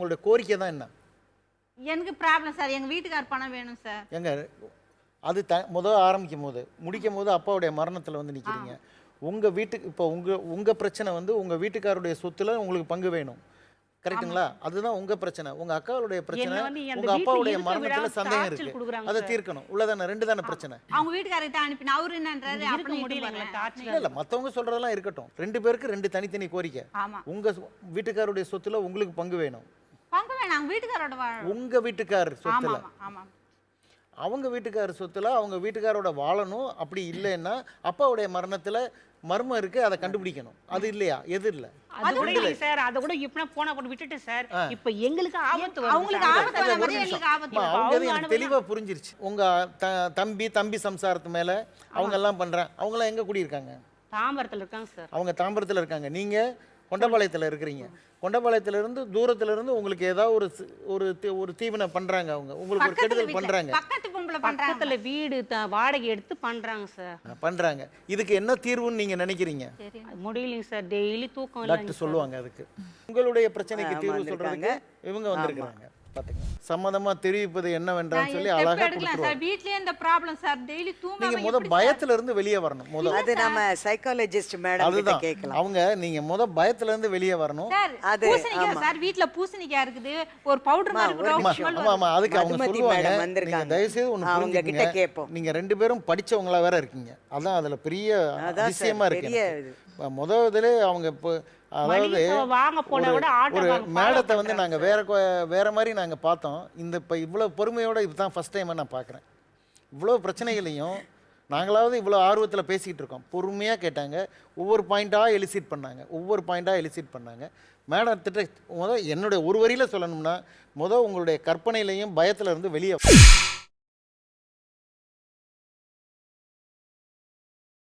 உங்களுடைய கோரிக்கை தான் என்ன? எனக்கு ப்ராப்ளம் சார் எங்க வீட்டுக்கார் பணம் வேணும் சார் எங்க? அது த முதல் ஆரம்பிக்கும் போது முடிக்கும் போது அப்பாவுடைய மரணத்தில் வந்து நிற்கிறீங்க உங்கள் வீட்டுக்கு இப்போ உங்கள் உங்கள் பிரச்சனை வந்து உங்கள் வீட்டுக்காருடைய சொத்துல உங்களுக்கு பங்கு வேணும். கரெக்ட்டுங்களா? அதுதான் உங்க பிரச்சனை. உங்க அக்காவுடைய பிரச்சனை உங்க அப்பாவுடைய மரணத்துல சந்தேகம் இருக்கு. அதை. தீர்க்கணும். உள்ளதானே? ரெண்டு தானே பிரச்சனை. அவங்க வீட்டுக்காரர்கிட்ட அனுப்பின அவரு என்னன்றாரு? இருக்க முடியல எங்களை. இல்ல இல்ல. மத்தவங்க சொல்றதெல்லாம் இருக்கட்டும். ரெண்டு பேருக்கு ரெண்டு தனித்தனி கோரிக்கை. ஆமா. உங்க வீட்டுக்காருடைய சொத்துல உங்களுக்கு பங்கு வேணும். அவங்க வீட்டுக்காரோட வாழ உங்க வீட்டுக்கார் ஆமா சொத்துல. ஆமா ஆமா அவங்க வீட்டுக்கார் சொத்துல அவங்க வீட்டுக்காரோட வாழணும். அப்படி இல்லைன்னா அப்பாவுடைய மரணத்துல மர்மம் இருக்கு அதை கண்டுபிடிக்கணும். அது இல்லையா? எது இல்ல? அது கூட இல்லை. சார். அதை கூட இப்ப போன போட்டு விட்டுட்டு சார். இப்ப எங்களுக்கு ஆபத்து வருது அவங்களுக்கு சார். ஆபத்து மாதிரி நிமிஷம். எங்களுக்கு ஆபத்து அம்மா, வரும். அவங்க எனக்கு தெளிவா புரிஞ்சிருச்சு. உங்க த- தம்பி தம்பி சம்சாரத்து மேல அவங்க எல்லாம் பண்றாங்க அவங்க எல்லாம் எங்க குடியிருக்காங்க? தாம்பரத்துல இருக்காங்க சார். அவங்க தாம்பரத்துல இருக்காங்க. நீங்க கொண்டபாளையத்துல இருக்கிறீங்க. கொண்டபாளையத்துல இருந்து தூரத்துல இருந்து உங்களுக்கு ஏதாவது ஒரு ஒரு தி- ஒரு தீவனை பண்றாங்க அவங்க. உங்களுக்கு ஒரு கெடுதல் பண்றாங்க. பக்கத்துல வீடு த- வாடகை எடுத்து பண்றாங்க சார். பண்றாங்க. இதுக்கு என்ன தீர்வுன்னு நீங்க நினைக்கிறீங்க? முடியலைங்க சார். டெய்லி தூக்கம் டாக்டர் சொல்லுவாங்க அதுக்கு. உங்களுடைய பிரச்சனைக்கு தீர்வு வந்திருக்காங்க. சொல்றதுக்கு இவங்க வந்திருக்கிறாங்க. பாத்துங்க சம்மதமா தெரிவிப்பது என்னவென்றான்னு சொல்லி அழகா எடுக்கலாம் சார். வீட்லயே இந்த ப்ராப்ளம் சார். டெய்லி நீங்க தூங்காம முத பயத்துல இருந்து வெளியே வரணும். முத அது நம்ம சைக்காலஜிஸ்ட் மேடம் கிட்ட அதுதான். கேட்கலாம். அவங்க நீங்க முத பயத்துல இருந்து வெளியே வரணும். சார் அது, பூசணிக்காய். சார். வீட்ல பூசணிக்காய் இருக்குது. ஒரு பவுடர் மாதிரி ஒரு கூட ஆமா. ஆமா ஆமா அதுக்கு அவங்க சொல்லுவாங்க. நீங்க. தயவு செய்து அவங்க கிட்ட கேட்போம். நீங்க ரெண்டு பேரும் படிச்சவங்களா வேற இருக்கீங்க. அதான் அதுல பெரிய அதிசயமா இருக்கு முத இதுல அவங்க இப்போ அதாவது ஒரு- மேடத்தை வந்து பண்றாங்க நாங்க வேற வேற மாதிரி நாங்க பார்த்தோம். இந்த இப்ப இவ்வளவு பொறுமையோட இதுதான் ஃபர்ஸ்ட் டைம் நான் பார்க்குறேன். இவ்வளவு பிரச்சனைகளையும் நாங்களாவது இவ்வளோ ஆர்வத்தில் பேசிக்கிட்டு இருக்கோம். பொறுமையாக கேட்டாங்க. ஒவ்வொரு பாயிண்ட்டாக எலிசிட் பண்ணாங்க. ஒவ்வொரு பாயிண்ட்டாக எலிசிட் பண்ணாங்க. மேடம் திட்ட முத என்னுடைய ஒரு வரியில் சொல்லணும்னா முத உங்களுடைய கற்பனையிலையும் பயத்துல இருந்து வெளியே